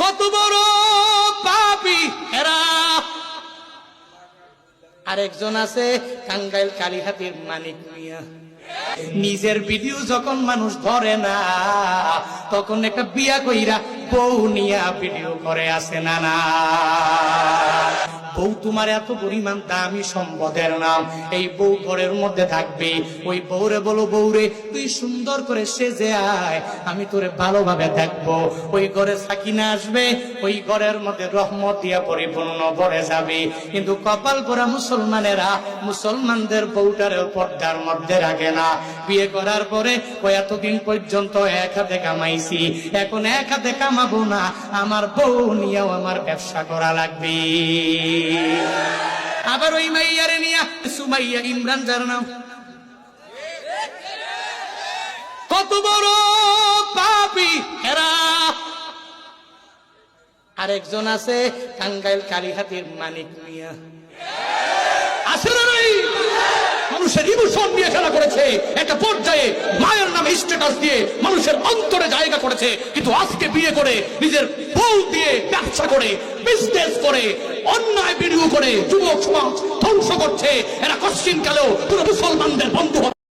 কত বড় পাপি এরা। আরেকজন আছে টাঙ্গাইল কালীহাতির মানিক মিয়া। নিজের ভিডিও যখন মানুষ ধরে না, তখন একটা বিয়া কইরা বউ নিয়া ভিডিও করে আসে না না? বউ তোমার এত পরিমাণ দামি সম্পদের নাম। এই বউ ঘরের মধ্যে থাকবে। ওই বউরে বলো, বউরে, তুই সুন্দর করে সেজে আয়। আমি তোরে ভালোভাবে দেখব। ওই ঘরে সাকিনা আসবে। ওই ঘরের মধ্যে রহমত দিয়া পরিপূর্ণ ভরে যাবে। কিন্তু কপাল পরা মুসলমানেরা মুসলমানদের বউটারের পর্দার মধ্যে রাখে না। বিয়ে করার পরে ও এতদিন পর্যন্ত এক হাতে কামাইছি। এখন এক হাতে কামাবো না। আমার বউ নিয়েও আমার ব্যবসা করা লাগবে। আবার ওই মাইয়ারে নিয়া সুমাইয়া ইমরান যার নাম। কত বড় পাপি এরা আরেকজন আছে টাঙ্গাইল কালীহাতির মানিক মিয়া। আছে মানুষের ইমোশন নিয়ে খেলা করেছে। একটা পর্যায়ে মায়ের নামে স্ট্যাটাস দিয়ে মানুষের অন্তরে জায়গা করেছে। কিন্তু আজকে বিয়ে করে, নিজের বউ দিয়ে ব্যবসা করে বিজনেস করে, অন্যায় ভিডিও করে যুবক সমাজ ধ্বংস করছে। এরা কশ্চিন কালেও